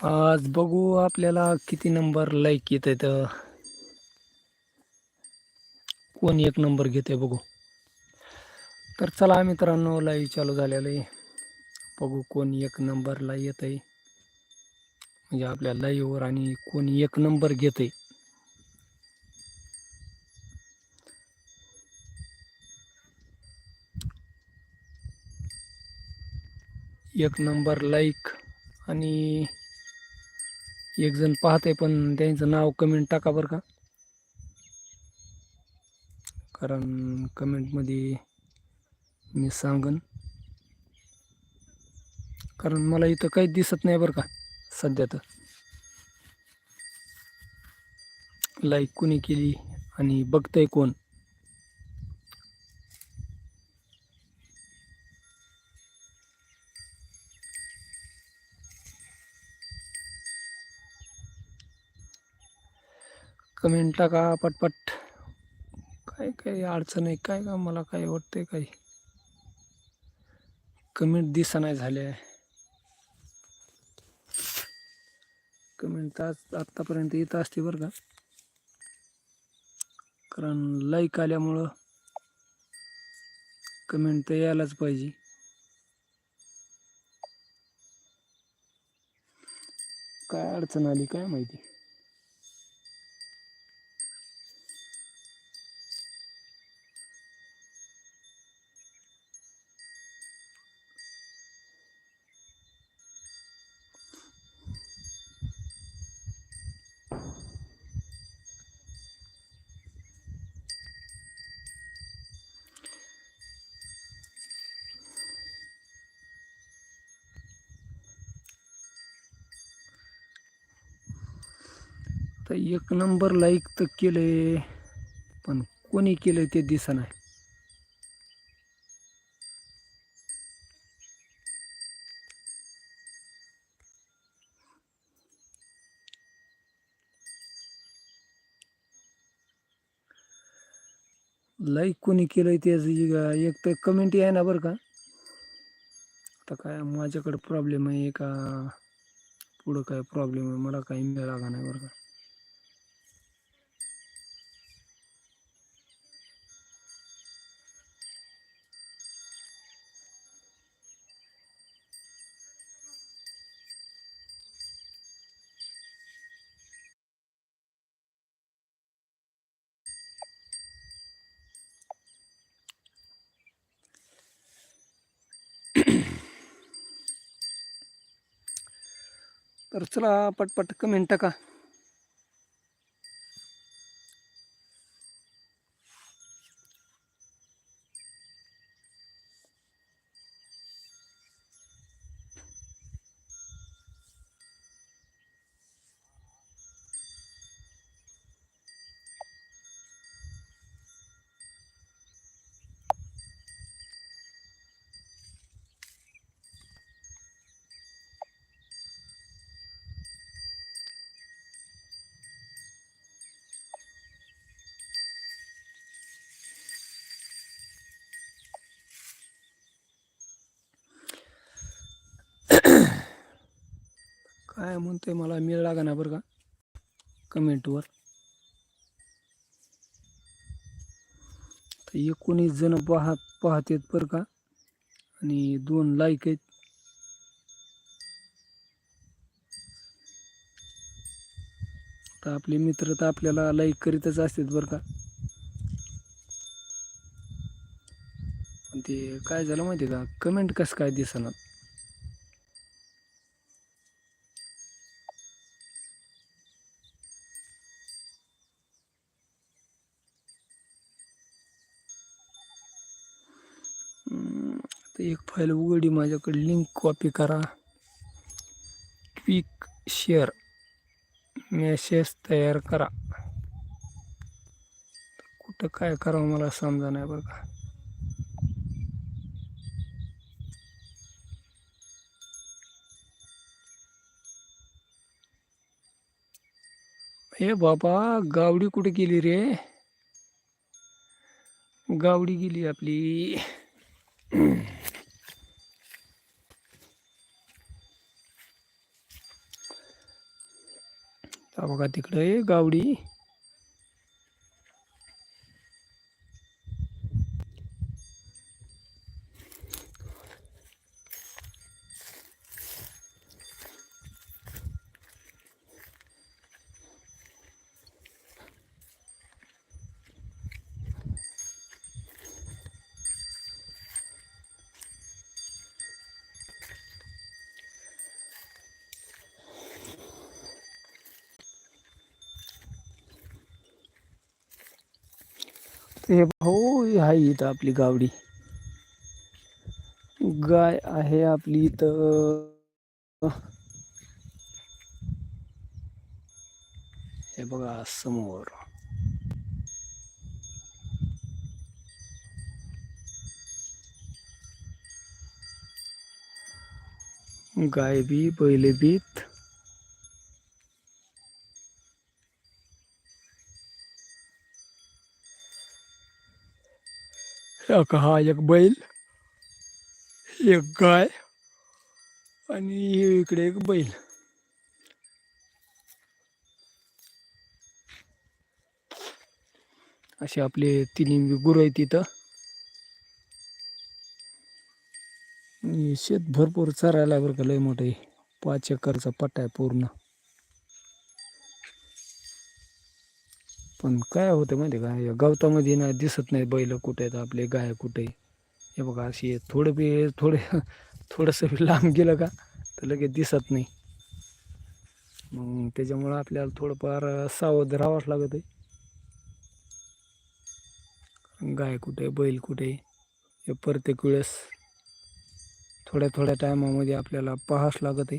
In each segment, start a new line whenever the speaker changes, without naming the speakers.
आज बघू आपल्याला किती नंबर लाईक येत आहेत कोण एक नंबर घेते बघू. तर चला मित्रांनो लाईव्ह चालू झालेलं आहे. बघू कोण एक नंबरला येत आहे म्हणजे आपल्या लाईव्हवर आणि कोण एक नंबर घेत आहे एक नंबर लाईक आणि एक जण आहे पण त्यांचं नाव कमेंट टाका बरं का. कारण कमेंटमध्ये मी सांगन. कारण मला इथं काहीच दिसत नाही बरं का सध्या तर. लाईक कोणी केली आणि बघतंय कोण. कमेंट टाका पटपट. काय काय अडचण आहे काय का मला काय वाटतंय काही कमेंट दिसा नाही झाले कमेंट आज आत्तापर्यंत येत असते बरं का? कारण लाईक आल्यामुळं कमेंट तर यायलाच पाहिजे. काय अडचण आली काय माहिती? तर एक नंबर लाईक तर केलंय पण कोणी केलंय ते दिसना लाईक कोणी केलंय त्याचं एक तर कमेंट आहे ना बरं का. आता काय माझ्याकडे प्रॉब्लेम आहे का? पुढं काय प्रॉब्लेम आहे? मला काही मिळाला नाही बरं का? तर चला पटपट कमेंट टाका. काय म्हणतोय मला? मिळ लागा ना बरं का? कमेंटवर तर एकोणीस जण पाहत आहेत बरं का? आणि दोन लाईक आहेत. तर आपले मित्र तर आपल्याला लाईक करीतच असतात बरं का? पण ते काय झालं माहिती आहे का? कमेंट कसं काय दिसणार? आता एक फाईल उघडी, माझ्याकडे लिंक कॉपी करा. क्विक शेअर मेसेज तयार करा. कुठं काय करावं मला समजा नाही बरं का. हे बाबा, गावडी कुठे गेली रे? गावडी गेली आपली. बघा तिकडे गावडी. हे भाऊ आहे इथं आपली गावडी. गाय आहे आपली इथं. हे बघा समोर. गाय बी बैल बीत एक हा एक बैल एक गाय आणि इकडे एक बैल. असे आपले तिन्ही गुरु आहेत तिथं. शेत भरपूर चरायला बरं का लय मोठं आहे. पाच एकरचा पट्टा आहे पूर्ण. पण काय होतं माहिती आहे का? या गवतामध्ये ना दिसत नाही बैल कुठे आहेत आपले गाय कुठे हे बघा अशी थोडं बी थोडे थोडंसं बी लांब गेलं का तर लगेच दिसत नाही. मग त्याच्यामुळं आपल्याला थोडंफार सावध राहावंच लागत आहे. गाय कुठे बैल कुठे हे प्रत्येक वेळेस थोड्या थोड्या टायमामध्ये आपल्याला पाहावंच लागत आहे.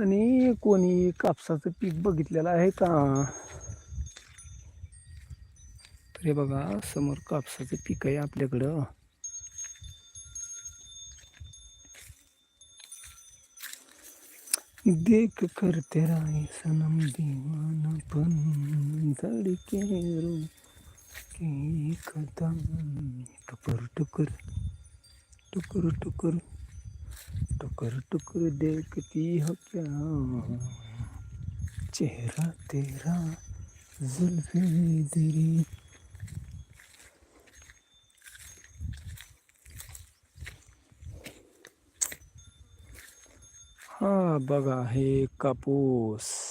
आणि कोणी कापसाचं पीक बघितलेलं आहे का? तर हे बघा समोर कापसाचं पीक आहे आपल्याकडं. देख करते राय सनम सनम पण धड़के रो की कदम टुकर टुकर टुकर टुकर। टुकर टुकर देखती हो क्या? चेहरा तेरा जुल्फे तेरी। हा बगा है कापूस।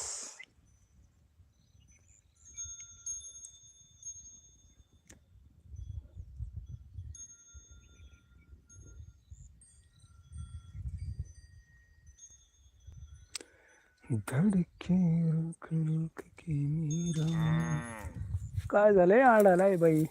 धडके रुक रुक के मेरा काय झालंय? आडालाय बाई.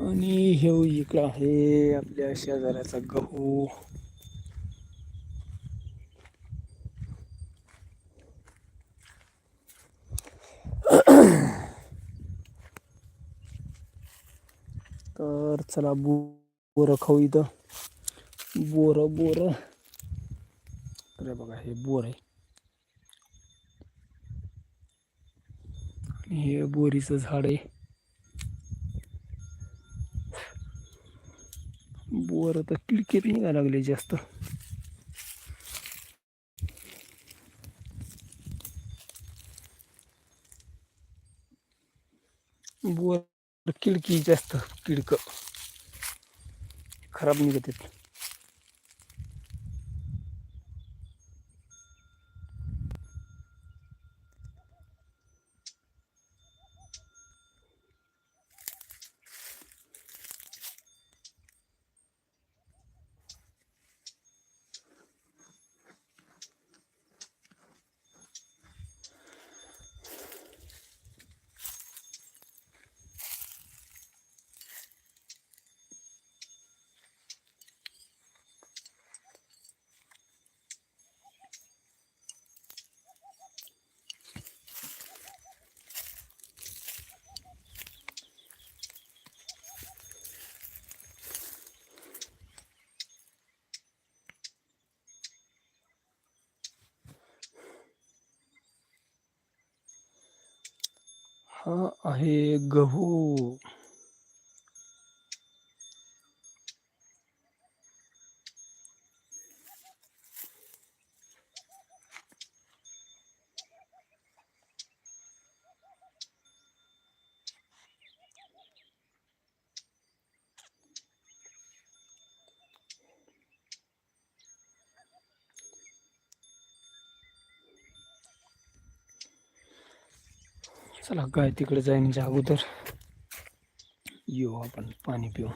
आणि हे इकडं आहे आपल्या शेजाऱ्याचा गहू तर चला बोरं खाऊ इथं. बोर बोर. तर बघा हे बोर आहे. आणि हे बोरीचं झाड आहे. बोर तर किडकीत निघायला लागले जास्त. बोर किडकी जास्त किडक खराब निघतात हा आहे गहू. चला काय तिकडे जाईन अगोदर. येऊ आपण पाणी पिऊ.